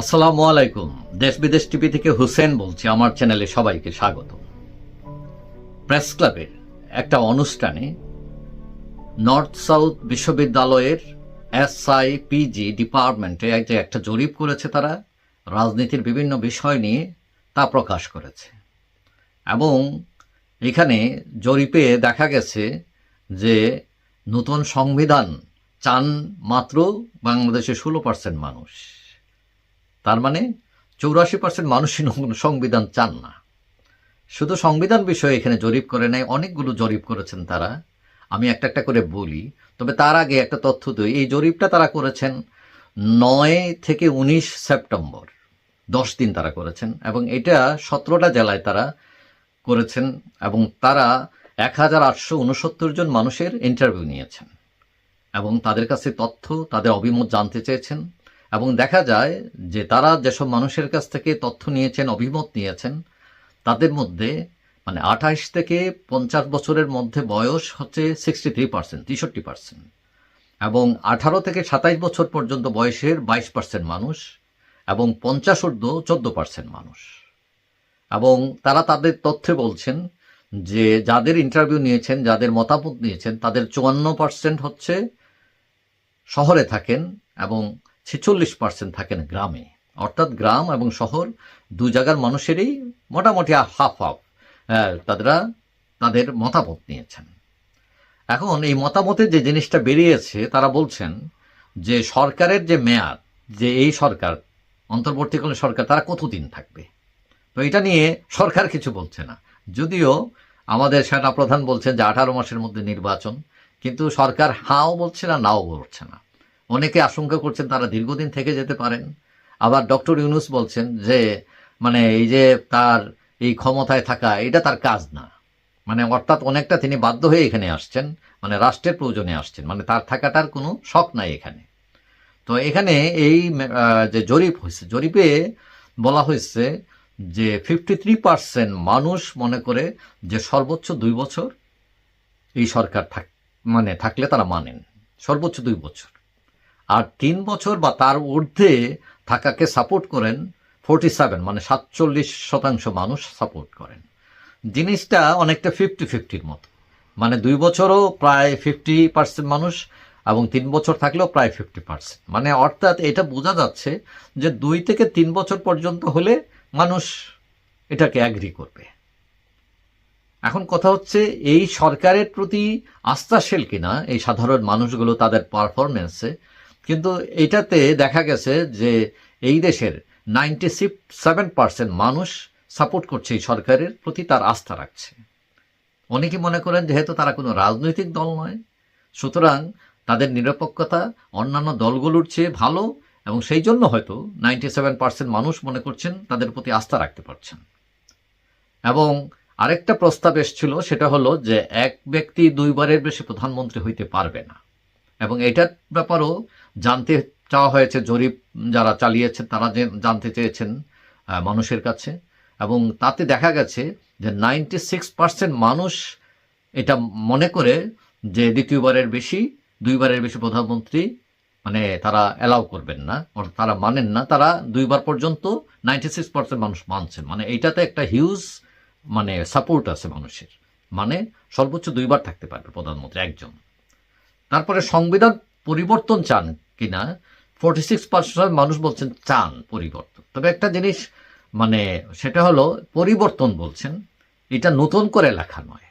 আসসালামু আলাইকুম। দেশ বিদেশ টিভি থেকে হুসেন বলছি, আমার চ্যানেলে সবাইকে স্বাগত। প্রেস ক্লাবের একটা অনুষ্ঠানে নর্থ সাউথ বিশ্ববিদ্যালয়ের এসআই পিজি ডিপার্টমেন্টে যে একটা জরিপ করেছে তারা, রাজনীতির বিভিন্ন বিষয় নিয়ে তা প্রকাশ করেছে। এবং এখানে জরিপে দেখা গেছে যে নতুন সংবিধান চান মাত্র বাংলাদেশে ষোলো পার্সেন্ট মানুষ। তার মানে চৌরাশি পার্সেন্ট মানুষই সংবিধান চান না। শুধু সংবিধান বিষয়ে এখানে জরিপ করে নেয় অনেকগুলো জরিপ করেছেন তারা। আমি একটা একটা করে বলি, তবে তার আগে একটা তথ্য দিই। এই জরিপটা তারা করেছেন নয় থেকে উনিশ সেপ্টেম্বর, দশ দিন তারা করেছেন, এবং এটা সতেরোটা জেলায় তারা করেছেন, এবং তারা এক হাজার আটশো উনসত্তর জন মানুষের ইন্টারভিউ নিয়েছেন, এবং তাদের কাছে তথ্য, তাদের অভিমত জানতে চেয়েছেন। এবং দেখা যায় যে তারা যেসব মানুষের কাছ থেকে তথ্য নিয়েছেন, অভিমত নিয়েছেন, তাদের মধ্যে মানে আঠাইশ থেকে পঞ্চাশ বছরের মধ্যে বয়স হচ্ছে সিক্সটি থ্রি পার্সেন্ট তেষট্টি পার্সেন্ট এবং আঠারো থেকে সাতাইশ বছর পর্যন্ত বয়সের বাইশ পার্সেন্ট মানুষ এবং পঞ্চাশ ঊর্ধ্ব চোদ্দ পার্সেন্ট মানুষ। এবং তারা তাদের তথ্যে বলছেন যে যাদের ইন্টারভিউ নিয়েছেন, যাদের মতামত নিয়েছেন, তাদের চুয়ান্ন পার্সেন্ট হচ্ছে শহরে থাকেন এবং ছেচল্লিশ পার্সেন্ট থাকেন গ্রামে। অর্থাৎ গ্রাম এবং শহর দু জায়গার মানুষেরই মোটামুটি হাফ হাফ তারা তাদের মতামত নিয়েছেন। এখন এই মতামতের যে জিনিসটা বেরিয়েছে, তারা বলছেন যে সরকারের যে মেয়াদ, যে এই সরকার, অন্তর্বর্তীকালীন সরকার, তারা কতদিন থাকবে? তো এটা নিয়ে সরকার কিছু বলছে না। যদিও আমাদের সেনা প্রধান বলছেন যে আঠারো মাসের মধ্যে নির্বাচন, কিন্তু সরকার হাও বলছে না, নাও বলছে না। অনেকে আশঙ্কা করছেন তারা দীর্ঘদিন থেকে যেতে পারেন। আবার ডক্টর ইউনুস বলছেন যে মানে এই যে তার এই ক্ষমতায় থাকা, এটা তার কাজ না। মানে অর্থাৎ অনেকটা তিনি বাধ্য হয়ে এখানে আসছেন মানে রাষ্ট্রের প্রয়োজনে আসছেন। মানে তার থাকাটার কোনো শখ নাই এখানে। তো এখানে এই যে জরিপ হয়েছে, জরিপে বলা হয়েছে যে ফিফটি থ্রি পার্সেন্ট মানুষ মনে করে যে সর্বোচ্চ দুই বছর এই সরকার থাক মানে থাকলে তারা মানেন। সর্বোচ্চ দুই বছর। আর তিন বছর বা তার ঊর্ধ্বে থাকাকে সাপোর্ট করেন ফোর্টি সেভেন মানে সাতচল্লিশ শতাংশ মানুষ সাপোর্ট করেন। জিনিসটা অনেকটা ফিফটি ফিফটির মতো। মানে দুই বছরও প্রায় ফিফটি পার্সেন্ট মানুষ এবং তিন বছর থাকলেও প্রায় ফিফটি পার্সেন্ট মানে অর্থাৎ এটা বোঝা যাচ্ছে যে দুই থেকে তিন বছর পর্যন্ত হলে মানুষ এটাকে অ্যাগ্রি করবে। এখন কথা হচ্ছে, এই সরকারের প্রতি আস্থাশীল কিনা এই সাধারণ মানুষগুলো, তাদের পারফরমেন্সে কিন্তু এটাতে দেখা গেছে যে এই দেশের নাইনটি সেভেন পার্সেন্ট মানুষ সাপোর্ট করছে এই সরকারের প্রতি তার আস্থা রাখছে। অনেকে মনে করেন যেহেতু তারা কোনো রাজনৈতিক দল নয়, সুতরাং তাদের নিরপেক্ষতা অন্যান্য দলগুলোর চেয়ে ভালো এবং সেই জন্য হয়তো নাইনটি সেভেন পার্সেন্ট মানুষ মনে করছেন তাদের প্রতি আস্থা রাখতে পারছেন। এবং আরেকটা প্রস্তাব এসেছিল, সেটা হলো যে এক ব্যক্তি দুইবারের বেশি প্রধানমন্ত্রী হইতে পারবে না। এবং এটার ব্যাপারেও জানতে চাওয়া হয়েছে, জরিপ যারা চালিয়েছে, তারা যে জানতে চেয়েছেন মানুষের কাছে। এবং তাতে দেখা গেছে যে নাইনটি সিক্স পার্সেন্ট মানুষ এটা মনে করে যে দ্বিতীয়বারের বেশি, দুইবারের বেশি প্রধানমন্ত্রী মানে তারা অ্যালাউ করবেন না, অর্থাৎ তারা মানেন না, তারা দুইবার পর্যন্ত নাইনটি সিক্স পার্সেন্ট মানুষ মানছেন। মানে এইটাতে একটা হিউজ মানে সাপোর্ট আছে মানুষের। মানে সর্বোচ্চ দুইবার থাকতে পারবে প্রধানমন্ত্রী, একজন। তারপরে সংবিধান পরিবর্তন চান কিনা? ফোর্টি সিক্স পার্সেন্ট মানুষ বলছেন চান পরিবর্তন। তবে একটা জিনিস মানে সেটা হলো পরিবর্তন বলছেন, এটা নতুন করে লেখা নয়।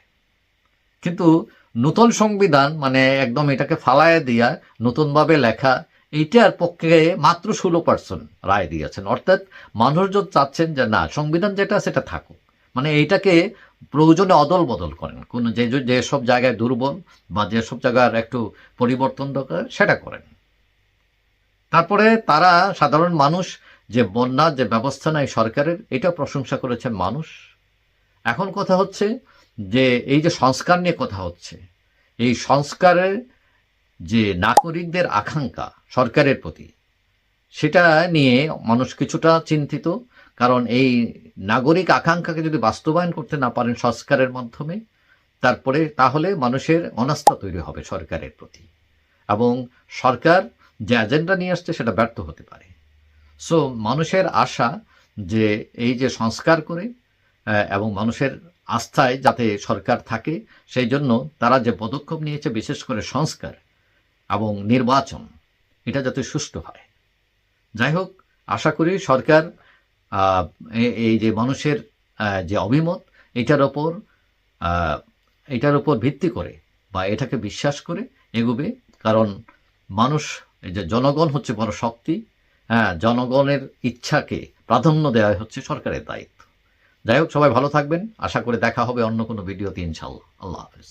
কিন্তু নতুন সংবিধান মানে একদম এটাকে ফালায় দিয়া নতুনভাবে লেখা, এইটার পক্ষে মাত্র ষোলো পার্সেন্ট রায় দিয়েছেন। অর্থাৎ মানুষজন চাচ্ছেন যে না, সংবিধান যেটা, সেটা থাকুক। মানে এইটাকে প্রয়োজনে অদল বদল করেন। কোন যে যেসব জায়গায় দুর্বল বা যেসব জায়গার একটু পরিবর্তন দরকার, সেটা করেন। তারপরে তারা সাধারণ মানুষ, যে বন্যার যে ব্যবস্থা নেয় সরকারের এটা প্রশংসা করেছেন মানুষ। এখন কথা হচ্ছে যে, এই যে সংস্কার নিয়ে কথা হচ্ছে, এই সংস্কারের যে নাগরিকদের আকাঙ্ক্ষা সরকারের প্রতি, সেটা নিয়ে মানুষ কিছুটা চিন্তিত। কারণ এই নাগরিক আকাঙ্ক্ষাকে যদি বাস্তবায়ন করতে না পারেন সংস্কারের মাধ্যমে, তারপরে তাহলে মানুষের অনাস্থা তৈরি হবে সরকারের প্রতি। এবং সরকার যে এজেন্ডা নিয়ে আসছে সেটা ব্যর্থ হতে পারে। সো মানুষের আশা যে এই যে সংস্কার করে এবং মানুষের আস্থায় যাতে সরকার থাকে, সেই জন্য তারা যে পদক্ষেপ নিয়েছে, বিশেষ করে সংস্কার এবং নির্বাচন, এটা যাতে সুষ্ঠু হয়। যাই হোক, আশা করি সরকার এই যে মানুষের যে অভিমত, এটার ওপর এটার উপর ভিত্তি করে বা এটাকে বিশ্বাস করে এগোবে। কারণ মানুষ যে জনগণ হচ্ছে বড় শক্তি হ্যাঁ জনগণের ইচ্ছাকে প্রাধান্য দেওয়া হচ্ছে সরকারের দায়িত্ব। যাই হোক, সবাই ভালো থাকবেন। আশা করে দেখা হবে অন্য কোনো ভিডিওতে ইনশাল্লাহ আল্লাহ হাফিজ।